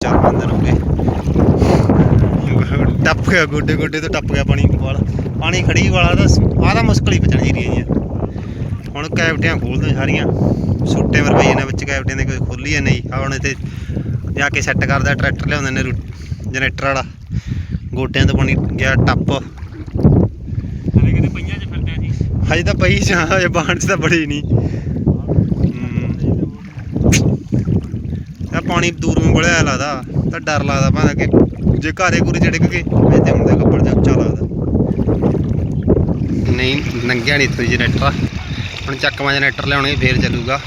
ਚਾਰ ਪੰਜ ਦਿਨ ਹੋ ਗਏ ਟੱਪ ਗਿਆ ਗੋਡੇ ਗੋਡੇ ਤੋਂ ਟੱਪ ਗਿਆ ਪਾਣੀ ਵਾਲਾ। ਪਾਣੀ ਖੜੀ ਵਾਲਾ ਤਾਂ ਆਹ ਤਾਂ ਮੁਸ਼ਕਲ ਹੀ ਬਚਣ ਜੀ ਰਹੀ ਹੈ। ਹੁਣ ਕੈਵਟੀਆਂ ਖੋਲਦੇ ਸਾਰੀਆਂ। ਸੁੱਟੇ ਮਰਵਾਈਏ ਨੇ ਵਿੱਚ ਕੈਵਟੀਆਂ ਦੇ ਕੋਈ ਖੋਲੀ ਹੈ ਨਹੀਂ। ਆ ਹੁਣ ਇੱਥੇ ਜਾ ਕੇ ਸੈੱਟ ਕਰਦਾ ਟਰੈਕਟਰ ਲਿਆਉਂਦੇ ਨੇ ਜਨਰੇਟਰ ਵਾਲਾ। ਗੋਡਿਆਂ ਤੋਂ ਪਾਣੀ ਗਿਆ ਟੱਪ। ਹਲੇ ਕਿਤੇ ਪਈਆਂ 'ਚ ਫਿਰਦੇ ਆ ਜੀ ਹਜੇ ਤਾਂ ਪਈ ਜਾਂ ਹਜੇ ਬਾਣ ਚ ਤਾਂ ਬੜੀ ਨਹੀਂ ਆ ਪਾਣੀ ਦੂਰੋਂ ਨੂੰ ਬੜਿਆ ਲੱਗਦਾ, ਤਾਂ ਡਰ ਲੱਗਦਾ ਭਾਵੇਂ ਕਿ ਜੇ ਘਾਰੇ ਗੁਰੇ ਚੜਕ ਕੇ ਇੱਥੇ ਹੁੰਦਾ ਕੱਪੜ ਜਾ ਉੱਚਾ ਲੱਗਦਾ ਨਹੀਂ, ਨੰਗਿਆ ਨਹੀਂ ਇੱਥੋਂ ਜਨਰੇਟਰ ਹੁਣ ਚੱਕਵਾਂ ਜਨਰੇਟਰ ਲਿਆਉਣੇ, ਫੇਰ ਚੱਲੂਗਾ।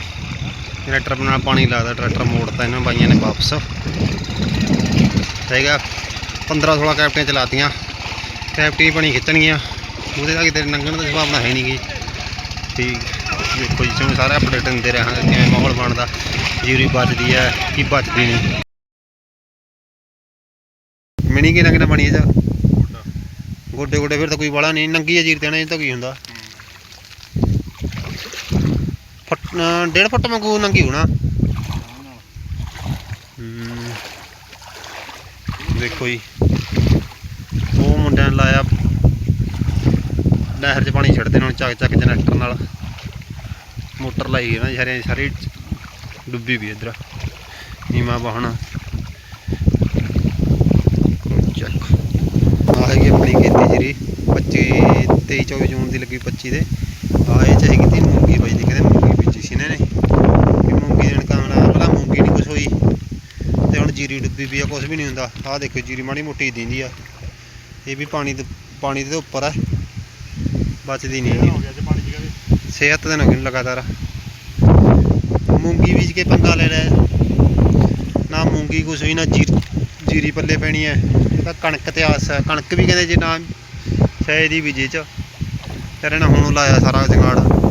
ਜਨਰੇਟਰ ਨਾਲ ਪਾਣੀ ਲੱਗਦਾ ਟਰੈਕਟਰ ਮੋੜਤਾ ਇਹਨਾਂ, ਬਾਈਆਂ ਨੇ ਵਾਪਸ। ਹੈਗਾ 15 16 ਕੈਪਟੀਆਂ ਚਲਾਤੀਆਂ। ਕੈਪਟੀ ਪਾਣੀ ਖਿੱਚਣਗੀਆਂ। ਉਹਦੇ ਦਾ ਕਿਤੇ ਲੰਘਣ ਦੀ ਸੰਭਾਵਨਾ ਹੈ ਨਹੀਂ ਗਈ। ਠੀਕ। ਦੇਖੋ ਜੀ ਤੁਹਾਨੂੰ ਸਾਰਾ ਅਪਡੇਟ ਦਿੰਦੇ ਰਹਾਂਗੇ ਕਿਵੇਂ ਮਾਹੌਲ ਬਣਦਾ ਜੀਰੀ ਬਚਦੀ ਹੈ ਕੀ ਬਚਦੀ ਨਹੀਂ। ਮਿਣੀ ਕਿੰਨਾ ਕਿੰਨਾ ਬਣੀ ਇਹ ਚ ਗੋਡੇ ਗੋਡੇ ਫਿਰ ਤਾਂ ਕੋਈ ਵਾਲਾ ਨਹੀਂ ਨੰਗੀ ਹੈ ਜੀਰ ਇਹ ਤਾਂ ਕੀ ਹੁੰਦਾ? ਫੁੱਟ ਡੇਢ ਫੁੱਟ ਮੰਗੂ ਨੰਗੀ ਹੋਣਾ। ਹੂੰ। ਦੇਖੋ ਜੀ। ਉਹ ਮੁੰਡਿਆਂ ਨੇ ਲਾਇਆ। ਨਹਿਰ 'ਚ ਪਾਣੀ ਛੱਡਦੇ ਨੇ ਹੁਣ ਚੱਕ ਚੱਕ ਜਨਰੇਟਰ ਨਾਲ। ਮੋਟਰ ਲਾਈ ਹੈ ਨਾ ਸਾਰੀ ਸਾਰੀ ਡੁੱਬੀ ਵੀ ਇਧਰ। ਨੀਮਾ ਵਾਹਣਾ। ਚੱਕ। ਆ ਹੈਗੀ ਆਪਣੀ ਖੇਤੀ ਜਿਹੜੀ 25 23 24 ਜੂਨ ਦੀ ਲੱਗੀ 25 ਦੇ ਆ ਇਹ ਚਾਹੀ ਕੀਤੀ ਮੂੰਗੀ ਬਾਈ ਦੀ ਕਹਿੰਦੇ ਮੂੰਗੀ ਬੀਜੀ ਸੀ ਇਹਨਾਂ ਨੇ। ਕਿ ਮੂੰਗੀ ਦੇਣ ਕਾਮਣਾ ਪਹਿਲਾਂ ਮੂੰਗੀ ਨਹੀਂ ਕੁਛ ਹੋਈ। ਤੇ ਹੁਣ ਜੀਰੀ ਡੁੱਬੀ ਵੀ ਆ ਕੁਛ ਵੀ ਨਹੀਂ ਹੁੰਦਾ। ਆਹ ਦੇਖੋ ਜੀਰੀ ਮਾੜੀ ਮੋਟੀ ਦਿੰਦੀ ਆ। ਇਹ ਵੀ ਪਾਣੀ ਦੇ ਪਾਣੀ ਦੇ ਉੱਪਰ ਆ। ਬਚਦੀ ਨਹੀਂ ਹੋ ਹੈਗੀ ਗਿਆ ਜੇ ਪਾਣੀ ਚ ਕਦੇ ਸਿਹਤ ਦਿਨ ਹੋ ਗਏ ਨੇ ਲਗਾਤਾਰ। ਮੂੰਗੀ ਬੀਜ ਕੇ ਪੰਗਾ ਲੈ ਨਾ ਮੂੰਗੀ ਕੁਛ ਵੀ, ਨਾ ਜੀਰ, ਜੀਰੀ ਪੱਲੇ ਪੈਣੀ ਹੈ। ਇਹ ਕਣਕ ਤੇ ਆਸ ਹੈ। ਕਣਕ ਵੀ ਕਹਿੰਦੇ ਜੇ ਨਾ ਸ਼ਾਇਦ ਹੀ ਬੀਜੇ ਚ। ਤੇਰੇ ਨਾਲ ਹੁਣ ਲਾਇਆ ਸਾਰਾ ਜਗਾੜ।